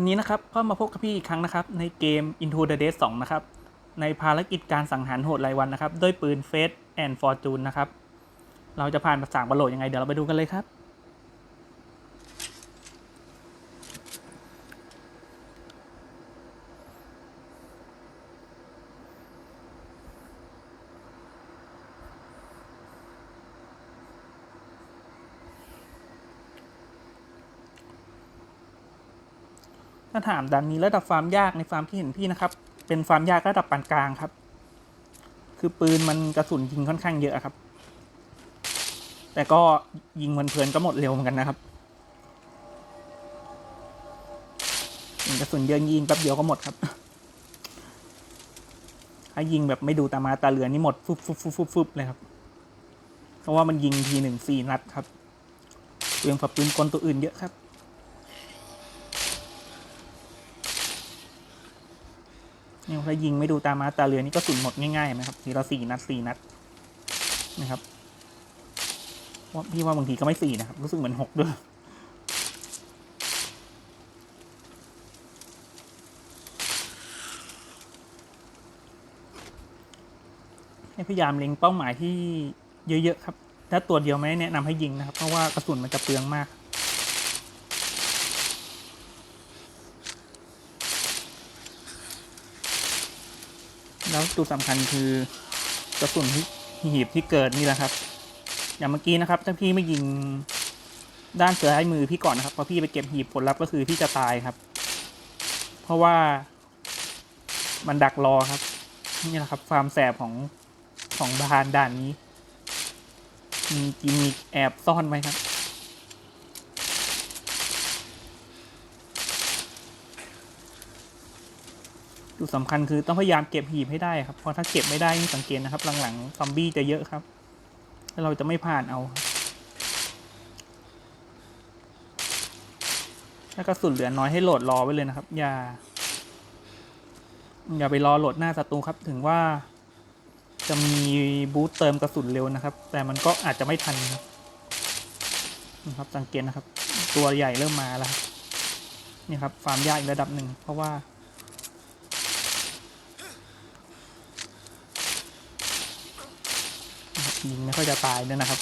วันนี้นะครับก็มาพบกับพี่อีกครั้งนะครับ ในเกม Into the Dead 2 นะครับ ในภารกิจการสังหารโหดรายวันนะครับ ด้วยปืน Fate and Fortune นะครับ เราจะผ่านสางบัลโหลดยังไง เดี๋ยวเราไปดูกันเลยครับ ถ้าถามดันนี้ระดับฟาร์มยากในฟาร์มที่เห็นพี่นะครับ เป็นฟาร์มยากระดับปานกลางครับ คือปืนมันกระสุนยิงค่อนข้างเยอะครับ แต่ก็ยิงเพลินๆก็หมดเร็วเหมือนกันนะครับยิงกระสุนเยอะยิงแป๊บเดียวก็หมดครับถ้ายิงแบบไม่ดูตามาตาเรือนี่หมดฟุบฟุบฟุบฟุบฟุบเลยครับ เพราะว่ามันยิงทีหนึ่งสี่นัดครับเปลืองฝับปืนกลตัวอื่นเยอะครับ เนี่ยถ้ายิงไม่ดูตามาตาเรือนี่ก็สุนหมดง่ายๆไหมครับทีละสี่นัดสี่นัดนะครับว่าพี่ว่าบางทีก็ไม่สี่นะครับ รู้สึกเหมือนหกด้วยพยายามเล็งเป้าหมายที่เยอะๆครับ ถ้าตัวเดียวไม่แนะนำให้ยิงนะครับ เพราะว่ากระสุนมันจะเปลืองมาก แล้วจุดสำคัญคือกระสุนที่หีบที่เกิดนี่แหละครับ อย่างเมื่อกี้นะครับถ้าพี่ไม่ยิงด้านซ้ายมือพี่ก่อนนะครับพอพี่ไปเก็บหีบผลลัพธ์ก็คือพี่จะตายครับ เพราะว่ามันดักรอครับ นี่แหละครับความแสบของของบานด่านนี้ มีกิมมิคแอบซ่อนไว้ครับ จุดสำคัญคือต้องพยายามเก็บหีบให้ได้ครับ เพราะถ้าเก็บไม่ได้นี่สังเกตนะครับ หลังๆซอมบี้จะเยอะครับ แล้วเราจะไม่ผ่านเอาครับถ้ากระสุนเหลือน้อยให้โหลดรอไว้เลยนะครับ อย่า อย่าไปรอโหลดหน้าศัตรูครับ ถึงว่าจะมีบูตเติมกระสุนเร็วนะครับ แต่มันก็อาจจะไม่ทันครับนะครับ สังเกตนะครับ ตัวใหญ่เริ่มมาแล้วนี่ครับฟาร์มยากอีกระดับหนึ่งเพราะว่า ยิงไม่ค่อยจะตายด้วยนะครับ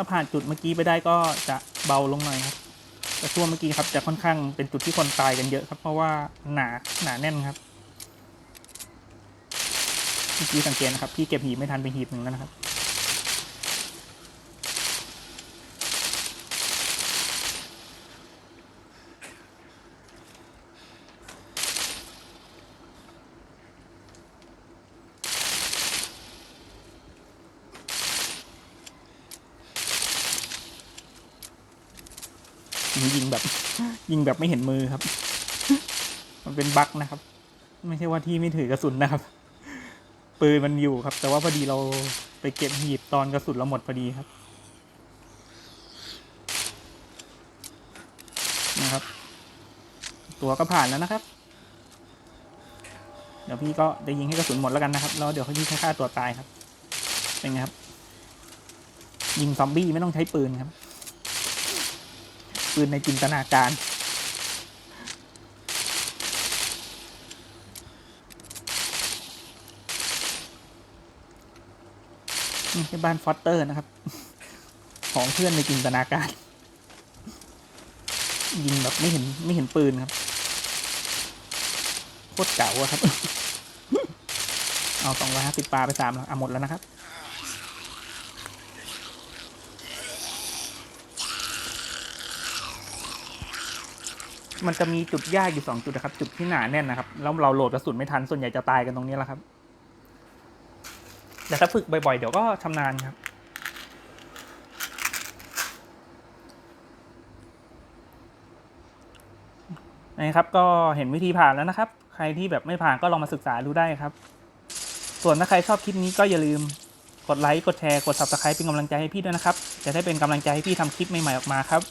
ถ้าผ่านจุดเมื่อกี้ไปได้ก็จะเบาลงหน่อยครับ แต่ช่วงเมื่อกี้ครับจะค่อนข้างเป็นจุดที่คนตายกันเยอะครับ เพราะว่าหนาหนาแน่นครับ เมื่อกี้สังเกตนะครับ พี่เก็บหีบไม่ทันไปหีบหนึ่งแล้วนะครับ ยิงแบบ ยิงแบบไม่เห็นมือครับ มันเป็นบั๊กนะครับ ไม่ใช่ว่าที่ไม่ถือกระสุนนะครับ ปืนมันอยู่ครับ แต่ว่าพอดีเราไปเก็บหีบตอนกระสุนเราหมดพอดีครับ นะครับ ตัวก็ผ่านแล้วนะครับ เดี๋ยวพี่ก็จะยิงให้กระสุนหมดแล้วกันนะครับ แล้วเดี๋ยวเขายิงฆ่าตัวตายครับ เป็นไงครับ ยิงซอมบี้ไม่ต้องใช้ปืนครับ ปืนในจินตนาการ นี่ใช่บ้านฟอสเตอร์นะครับ ของเพื่อนในจินตนาการ ยิงแบบไม่เห็นไม่เห็นปืนครับโคตรเก่าอะครับ เอาสองร้อยห้าสิบปลาไปสามแล้วอะหมดแล้วนะครับมันจะมีจุดยากอยู่สองจุดนะครับ จุดที่หนาแน่นนะครับ แล้วเราโหลดกระสุนไม่ทันส่วนใหญ่จะตายกันตรงนี้แหละครับ แต่ถ้าฝึกบ่อยๆ เดี๋ยวก็ชำนาญครับนะครับก็เห็นวิธีผ่านแล้วนะครับ ใครที่แบบไม่ผ่านก็ลองมาศึกษาดูได้ครับ ส่วนถ้าใครชอบคลิปนี้ก็อย่าลืมกดไลค์ กดแชร์ กด subscribe เป็นกำลังใจให้พี่ด้วยนะครับ จะได้เป็นกำลังใจให้พี่ทำคลิปใหม่ๆออกมาครับ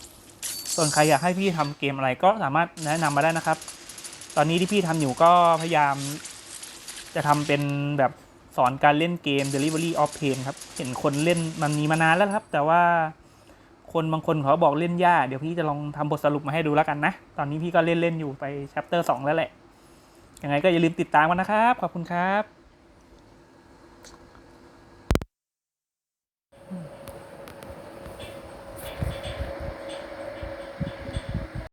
ส่วนใครอยากให้พี่ทำเกมอะไรก็สามารถแนะนำมาได้นะครับ ตอนนี้ที่พี่ทำอยู่ก็พยายามจะทำเป็นแบบ สอนการเล่นเกม Delivery of Pain ครับ เห็นคนเล่นมันมีมานานแล้วครับ แต่ว่าคนบางคนเขาบอกเล่นยากเดี๋ยวพี่จะลองทำบทสรุปมาให้ดูแล้วกันนะ ตอนนี้พี่ก็เล่นเล่นอยู่ไป chapter 2 แล้วแหละยังไงก็อย่าลืมติดตามกันนะครับ ขอบคุณครับ